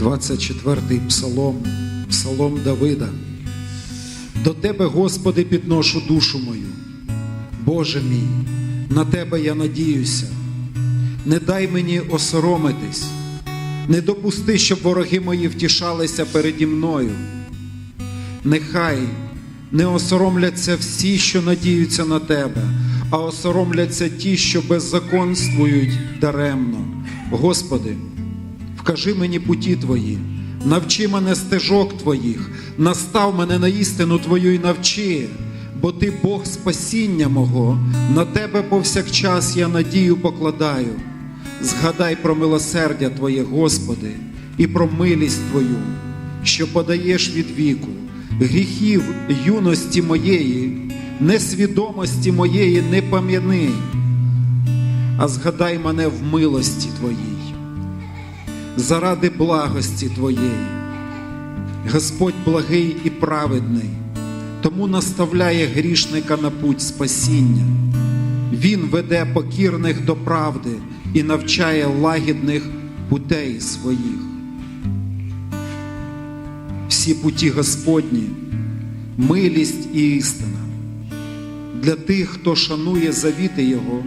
24-й псалом, псалом Давида. До Тебе, Господи, підношу душу мою. Боже мій, на Тебе я надіюся. Не дай мені осоромитись, не допусти, щоб вороги мої втішалися переді мною. Нехай не осоромляться всі, що надіються на Тебе, а осоромляться ті, що беззаконствують даремно. Господи, вкажи мені путі Твої, навчи мене стежок Твоїх, настав мене на істину Твою і навчи, бо Ти Бог спасіння мого, на Тебе повсякчас я надію покладаю. Згадай про милосердя Твоє, Господи, і про милість Твою, що подаєш від віку, гріхів юності моєї, несвідомості моєї не пам'яни, а згадай мене в милості Твоїй, заради благості Твоєї. Господь благий і праведний, тому наставляє грішника на путь спасіння. Він веде покірних до правди і навчає лагідних путей своїх. Всі путі Господні, милість і істина для тих, хто шанує завіти Його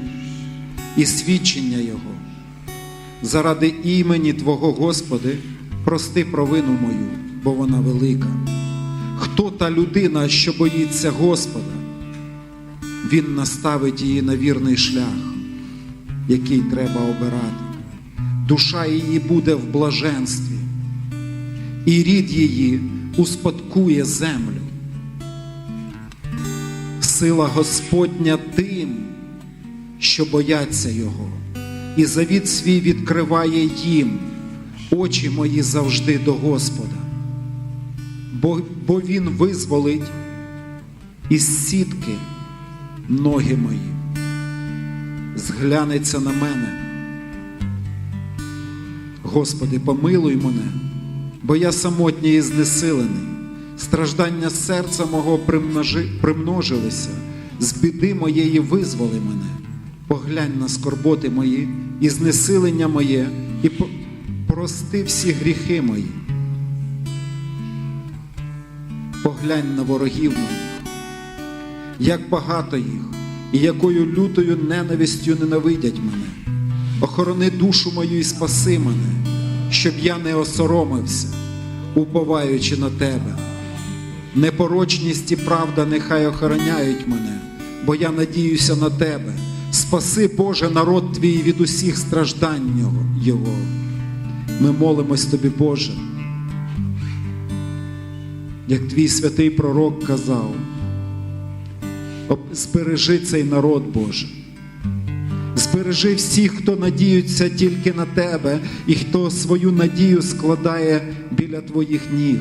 і свідчення Його. Заради імені Твого Господи, прости провину мою, бо вона велика. Хто та людина, що боїться Господа? Він наставить її на вірний шлях, який треба обирати. Душа її буде в блаженстві, і рід її успадкує землю. Сила Господня тим, що бояться Його, і завіт свій відкриває їм, очі мої завжди до Господа, бо, бо Він визволить із сітки ноги мої, зглянеться на мене. Господи, помилуй мене, бо я самотній і знесилений, страждання серця мого примножи, примножилися, з біди моєї визволи мене, поглянь на скорботи мої і знесилення моє, і прости всі гріхи мої. Поглянь на ворогів моїх, як багато їх, і якою лютою ненавистю ненавидять мене. Охорони душу мою і спаси мене, щоб я не осоромився, уповаючи на тебе. Непорочність і правда нехай охороняють мене, бо я надіюся на тебе. Спаси, Боже, народ твій від усіх страждань його-. Ми молимось тобі, Боже. Як твій святий пророк казав, збережи цей народ Боже. Збережи всіх, хто надіються тільки на тебе, і хто свою надію складає біля твоїх ніг.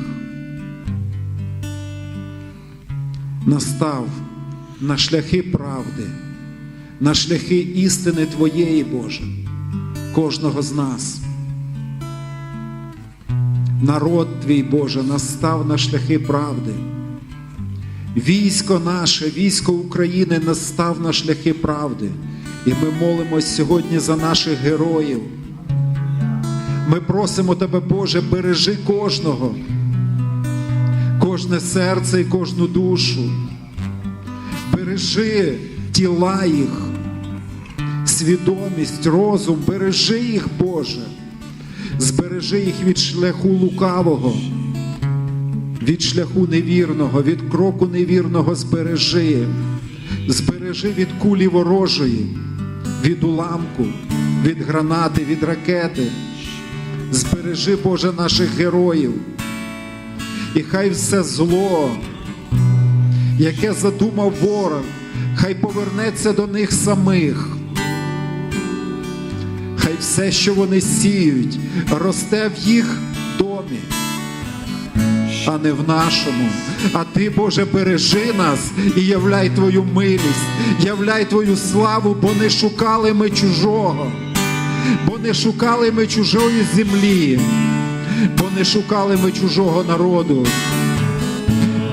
Настав на шляхи правди, на шляхи істини Твоєї, Боже, кожного з нас. Народ твій, Боже, настав на шляхи правди. Військо наше, військо України настав на шляхи правди. І ми молимось сьогодні за наших героїв. Ми просимо Тебе, Боже, бережи кожного, кожне серце і кожну душу. Бережи тіла їх, свідомість, розум, бережи їх, Боже, збережи їх від шляху лукавого від шляху невірного, від кроку невірного збережи, збережи від кулі ворожої, від уламку, від гранати, від ракети. Збережи, Боже, наших героїв. І хай все зло, яке задумав ворог, хай повернеться до них самих. Все, що вони сіють, росте в їх домі а не в нашому. А ти, Боже, бережи нас і являй Твою милість, являй Твою славу, бо не шукали ми чужого, бо не шукали ми чужої землі, бо не шукали ми чужого народу,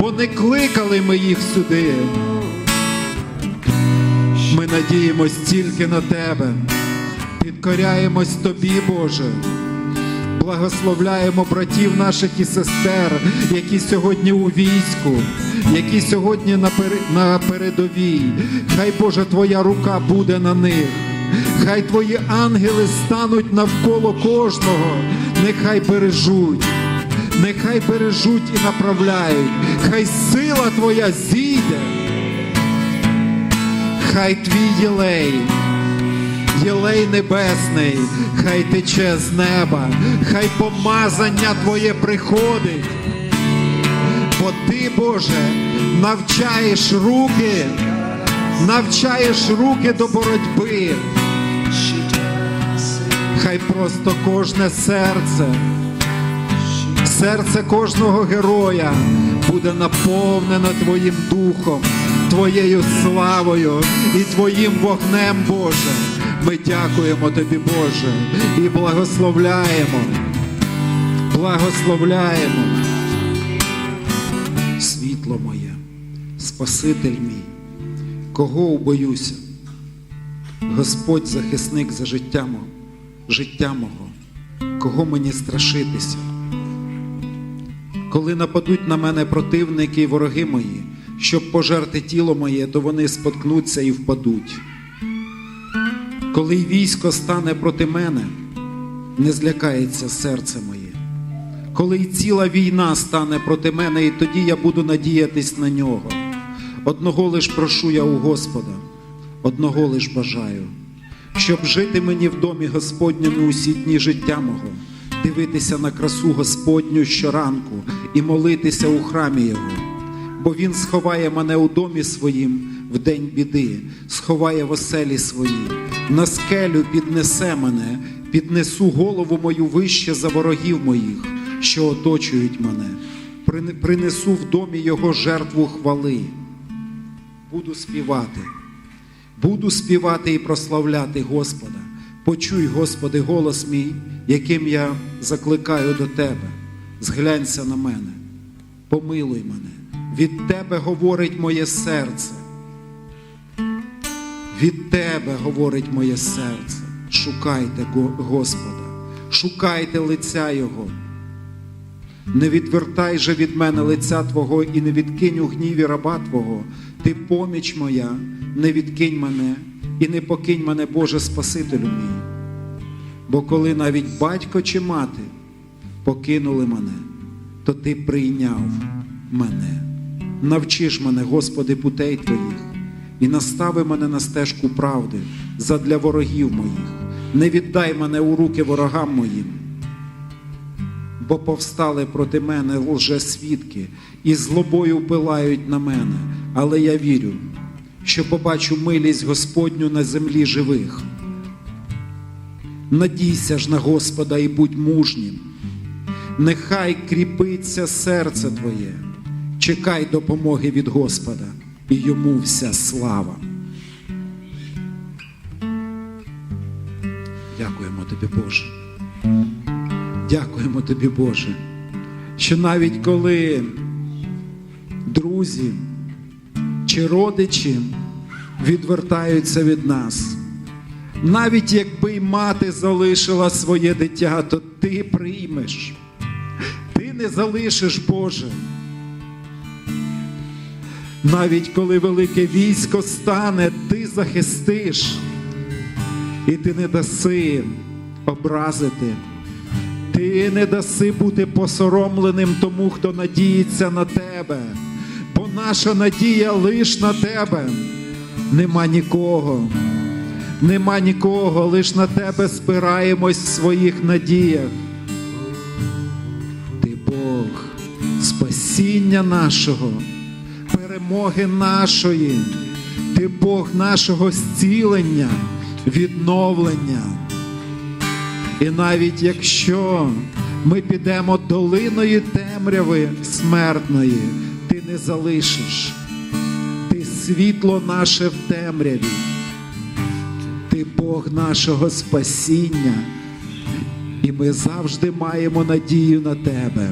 бо не кликали ми їх сюди. Ми надіємось тільки на Тебе, підкоряємось Тобі, Боже. Благословляємо братів наших і сестер, які сьогодні у війську, які сьогодні на, передовій. Хай Боже, Твоя рука буде на них. Хай Твої ангели стануть навколо кожного, нехай бережуть, нехай бережуть і направляють. Хай сила Твоя зійде. Хай твій єлей, єлей небесний, хай тече з неба, хай помазання Твоє приходить, бо Ти, Боже, навчаєш руки, навчаєш руки до боротьби. Хай просто кожне серце, серце кожного героя буде наповнено Твоїм духом, Твоєю славою і Твоїм вогнем, Боже. Ми дякуємо Тобі, Боже, і благословляємо, благословляємо. Світло моє, Спаситель мій, кого убоюся? Господь захисник за життя мого, життя мого, кого мені страшитися? Коли нападуть на мене противники і вороги мої, щоб пожерти тіло моє, то вони споткнуться і впадуть. Коли військо стане проти мене, не злякається серце моє. Коли й ціла війна стане проти мене, і тоді я буду надіятись на нього. Одного лиш прошу я у Господа, одного лиш бажаю, щоб жити мені в домі Господньому усі дні життя мого, дивитися на красу Господню щоранку і молитися у храмі Його. Бо Він сховає мене у домі своїм в день біди, сховає в оселі своїй, на скелю піднесе мене, піднесу голову мою вище за ворогів моїх, що оточують мене, принесу в домі Його жертву хвали. Буду співати, буду співати і прославляти Господа. Почуй, Господи, голос мій, яким я закликаю до Тебе. Зглянься на мене, помилуй мене. Від Тебе говорить моє серце. Від Тебе говорить моє серце. Шукайте Господа, шукайте лиця Його. Не відвертай же від мене лиця Твого і не відкинь у гніві раба Твого. Ти поміч моя, не відкинь мене і не покинь мене, Боже Спасителю мій. Бо коли навіть батько чи мати покинули мене, то Ти прийняв мене. Навчиш мене, Господи, путей Твоїх, і настави мене на стежку правди задля ворогів моїх. Не віддай мене у руки ворогам моїм бо повстали проти мене лжесвідки і злобою пилають на мене. Але я вірю, що побачу милість Господню на землі живих. Надійся ж на Господа і будь мужнім. Нехай кріпиться серце твоє, чекай допомоги від Господа, і йому вся слава. Дякуємо тобі, Боже. Дякуємо тобі, Боже, що навіть коли друзі чи родичі відвертаються від нас, навіть якби й мати залишила своє дитя, то ти приймеш, не залишиш, Боже. Навіть коли велике військо стане, ти захистиш, і ти не даси образити. Ти не даси бути посоромленим тому, хто надіється на тебе, бо наша надія лиш на тебе. Нема нікого, нема нікого, лиш на тебе спираємось в своїх надіях. Спасіння нашого, перемоги нашої, ти Бог нашого зцілення, відновлення. І навіть якщо ми підемо долиною темряви смертної, ти не залишиш. Ти світло наше в темряві. Ти Бог нашого спасіння. І ми завжди маємо надію на тебе.